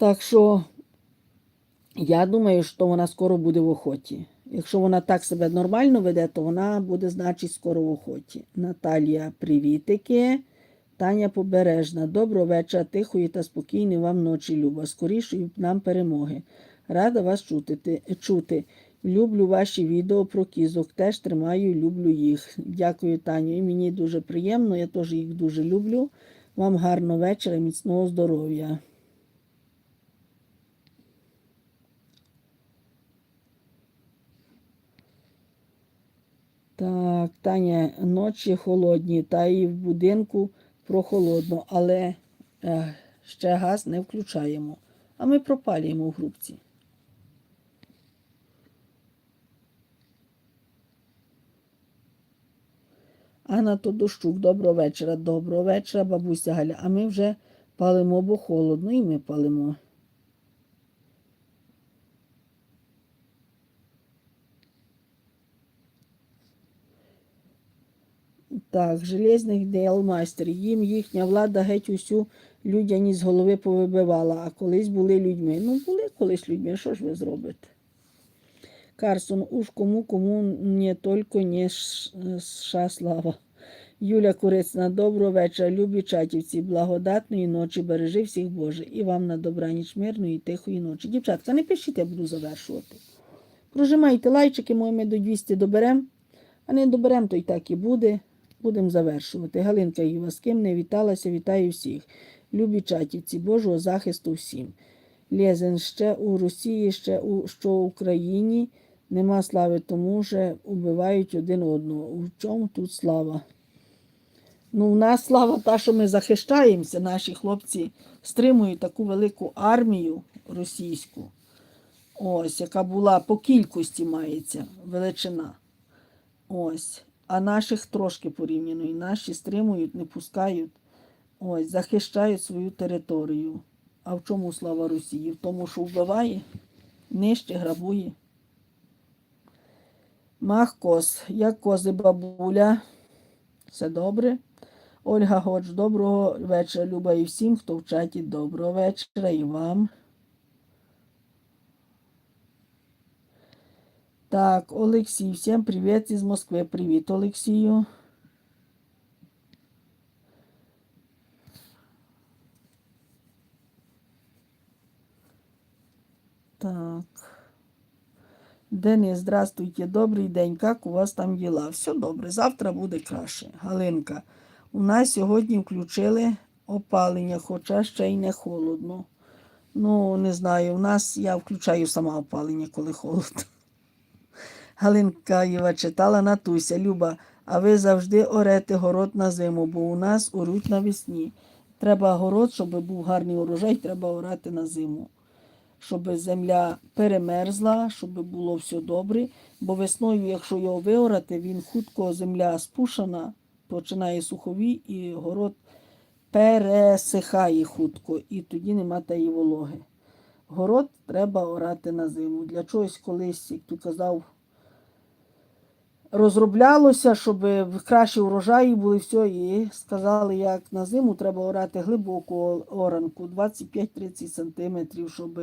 Так що я думаю, що вона скоро буде в охоті. Якщо вона так себе нормально веде, то вона буде, значить, скоро в охоті. Наталія, привітики. Таня Побережна. Доброго вечора, тихої та спокійної вам ночі, Люба. Скорішої нам перемоги. Рада вас чути. Чути. Люблю ваші відео про кізок. Теж тримаю, люблю їх. Дякую, Таню. І мені дуже приємно, я теж їх дуже люблю. Вам гарного вечора, і міцного здоров'я. Так, Таня, ночі холодні, та і в будинку прохолодно, але е, ще газ не включаємо. А ми пропалюємо в грубці. Анна Тодощук, доброго вечора, доброго вечора, бабуся Галя. А ми вже палимо, бо холодно, і ми палимо. Так, железних дейлмайстер. Їм їхня влада геть усю людяність з голови повибивала, а колись були людьми. Ну, були колись людьми, що ж ви зробите? Карсон, уж кому, кому не тільки не ша слава. Юля Курицна, доброго вечора, любі чатівці, благодатної ночі, бережи всіх Боже. І вам на добраніч мирної і тихої ночі. Дівчатка, не пишіть, я буду завершувати. Прожимайте лайчики, ми до 200 доберемо, а не доберемо, то й так і буде. Будемо завершувати. Галинка Іва, з ким не віталася, вітаю всіх. Любі чатівці, Божого захисту всім. Лєзен ще у Росії, ще у що в Україні нема слави, тому що убивають один одного. У чому тут слава? Ну, у нас слава та, що ми захищаємося, наші хлопці стримують таку велику армію російську, ось, яка була по кількості мається величина. Ось. А наших трошки порівняно. І наші стримують, не пускають, ось, захищають свою територію. А в чому слава Росії? В тому, що вбиває, нищить, грабує. Мах кос, як кози бабуля. Все добре. Ольга Годж, доброго вечора, Люба, і всім, хто в чаті. Доброго вечора і вам. Так, Олексій, всім привіт із Москви. Привіт, Олексію. Так. Денис, здравствуйте, добрий день. Як у вас там діла? Все добре, завтра буде краще. Галинка, у нас сьогодні включили опалення, хоча ще й не холодно. Ну, не знаю, у нас я включаю сама опалення, коли холодно. Галинка Єва читала Натуся, Люба, а ви завжди орете город на зиму, бо у нас оруть навесні. Треба город, щоб був гарний урожай, треба орати на зиму. Щоб земля перемерзла, щоб було все добре. Бо весною, якщо його виорати, він хутко земля спушена, починає сухові, і город пересихає хутко, і тоді нема тієї вологи. Город треба орати на зиму. Для чогось колись, як ти казав, розроблялося, щоб кращі урожаї були все. І сказали, як на зиму треба орати глибоку оранку 25-30 см, щоб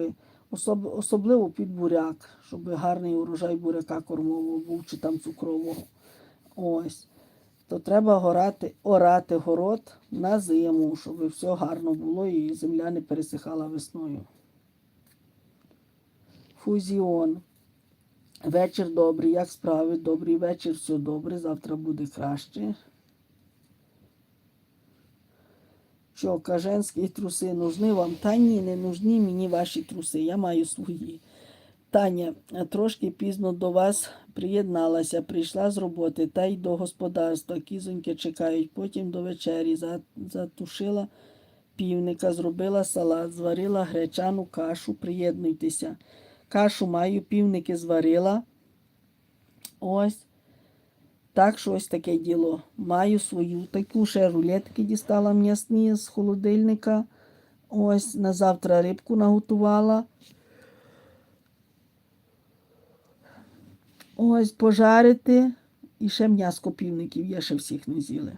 особ, особливо під буряк, щоб гарний урожай буряка кормового був чи там цукрового. Ось. То треба горати, орати город на зиму, щоб все гарно було і земля не пересихала весною. Фузіон. Вечір добрий, як справи? Добрий вечір, все добре, завтра буде краще. Що, каженські труси нужні вам? Та ні, не нужні мені ваші труси, я маю свої. Таня, трошки пізно до вас приєдналася, прийшла з роботи та й до господарства. Кізоньки чекають, потім до вечері затушила півника, зробила салат, зварила гречану кашу, приєднуйтеся. Кашу маю, півники зварила. Ось. Так, що ось таке діло. Маю свою таку ще рулетки дістала м'ясні з холодильника. Ось на завтра рибку наготувала. Ось пожарити. І ще м'яско півників, я ще всіх не з'їли.